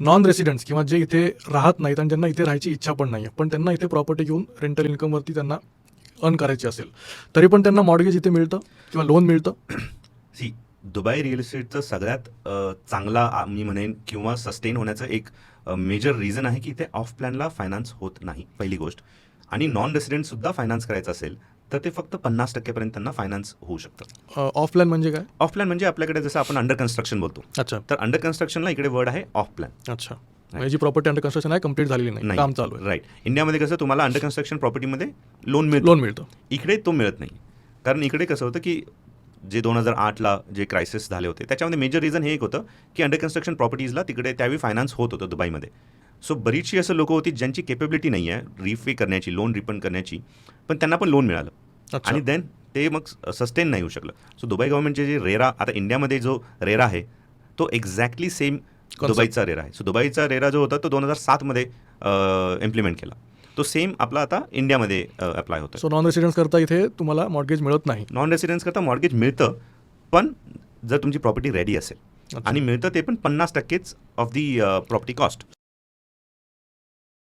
Non residents किंवा जे इथे राहत नाहीत आणि ज्यांना इथे राहायची इच्छा पण नाही आहे पण त्यांना इथे प्रॉपर्टी घेऊन रेंटल इन्कमवरती त्यांना अर्न करायची असेल तरी पण त्यांना मॉडगेज इथे मिळतं किंवा लोन मिळतं? सी दुबई रिअल इस्टेटचं सगळ्यात चांगला मी म्हणेन किंवा सस्टेन होण्याचं एक मेजर रिझन आहे की इथे ऑफ प्लॅनला फायनान्स होत नाही पहिली गोष्ट. आणि नॉन रेसिडेंट सुद्धा फायनान्स करायचं असेल तर ते फक्त पन्नास टक्केपर्यंत त्यांना फायनान्स होऊ शकतं. ऑफलाईन म्हणजे काय? ऑफ प्लॅन म्हणजे आपल्याकडे जसं आपण अंडर कन्स्ट्रक्शन बोलतो. अच्छा. तर अंडर कन्स्ट्रक्शनला इकडे वर्ड आहे ऑफ प्लॅन अच्छा म्हणजे जी प्रॉपर्टी अंडर कन्स्ट्रक्शन आहे कंप्लीट झालेली नाही. काम चालू आहे. राईट इंडियामध्ये कसं तुम्हाला अंडर कन्स्ट्रक्शन प्रॉपर्टीमध्ये लोन मिळतो. लोन मिळतं. इकडे तो मिळत नाही. कारण इकडे कसं होतं की जे दोन हजार आठला जे क्रायसिस झाले होते त्याच्यामध्ये मेजर रिझन हे एक होतं की अंडर कन्स्ट्रक्शन प्रॉपर्टीजला तिकडे त्यावेळी फायनान्स होत होतं दुबईमध्ये. सो बरीचशी असं लोकं होती ज्यांची केपेबिलिटी नाही आहे रिफे करण्याची लोन रिफंड करण्याची. पण त्यांना पण लोन मिळालं. आणि देन ते मग सस्टेन नाही होऊ शकलं. सो दुबई गव्हर्नमेंटचे जे रेरा आता इंडियामध्ये जो रेरा आहे तो एक्झॅक्टली सेम दुबईचा रेरा आहे. सो दुबईचा रेरा जो होता तो दोन हजार सातमध्ये इम्प्लिमेंट केला. तो सेम आपला आता इंडियामध्ये अप्लाय होतो सो नॉन रेसिडेंट्स करता इथे तुम्हाला मॉडगेज मिळत नाही. नॉन रेसिडेन्स करता मॉर्गेज मिळतं पण जर तुमची प्रॉपर्टी रेडी असेल. आणि मिळतं ते पण पन्नास टक्केच ऑफ दी प्रॉपर्टी कॉस्ट